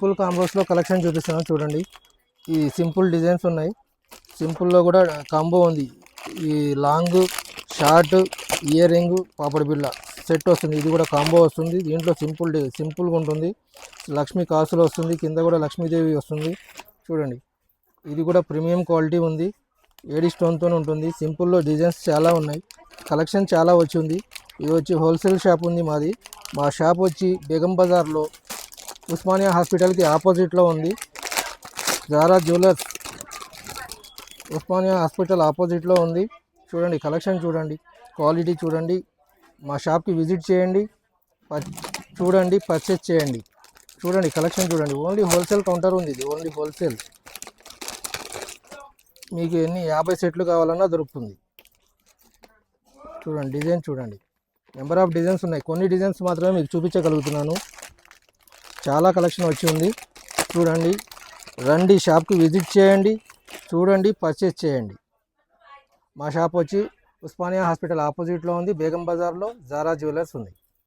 Full కాంబోస్లో collection చూపిస్తున్నాను చూడండి. ఈ సింపుల్ డిజైన్స్ ఉన్నాయి. సింపుల్లో కూడా కాంబో ఉంది. ఈ లాంగ్ షార్ట్ ఇయర్ రింగ్ పాపడి బిళ్ళ సెట్ వస్తుంది. ఇది కూడా కాంబో వస్తుంది. దీంట్లో సింపుల్ సింపుల్గా ఉంటుంది. లక్ష్మీ కాసులు వస్తుంది. కింద కూడా లక్ష్మీదేవి వస్తుంది. చూడండి. ఇది కూడా ప్రీమియం క్వాలిటీ ఉంది. ఏడి స్టోన్తో ఉంటుంది. సింపుల్లో డిజైన్స్ చాలా ఉన్నాయి. కలెక్షన్ చాలా వచ్చింది ఇది వచ్చి హోల్సేల్ షాప్ ఉంది మాది. మా షాప్ వచ్చి బేగం బజార్లో ఉస్మానియా హాస్పిటల్కి ఆపోజిట్లో ఉంది. Zara jewellers. ఉస్మానియా హాస్పిటల్ ఆపోజిట్లో ఉంది. చూడండి కలెక్షన్ చూడండి క్వాలిటీ చూడండి మా షాప్కి విజిట్ చేయండి ప- చూడండి పర్చేస్ చేయండి. చూడండి కలెక్షన్ చూడండి. ఓన్లీ హోల్సేల్ కౌంటర్ ఉంది ఇది ఓన్లీ హోల్సేల్. మీకు ఎన్ని యాభై సెట్లు కావాలన్నా దొరుకుతుంది. చూడండి డిజైన్ చూడండి. నెంబర్ ఆఫ్ డిజైన్స్ ఉన్నాయి. కొన్ని డిజైన్స్ మాత్రమే మీకు చూపించగలుగుతున్నాను. చాలా కలెక్షన్ వచ్చి ఉంది. చూడండి రండి షాప్కి విజిట్ చేయండి చూడండి పర్చేస్ చేయండి. మా షాప్ వచ్చి ఉస్మానియా హాస్పిటల్ ఆపోజిట్లో ఉంది బేగం బజార్లో జారా జ్యువెలర్స్ ఉంది.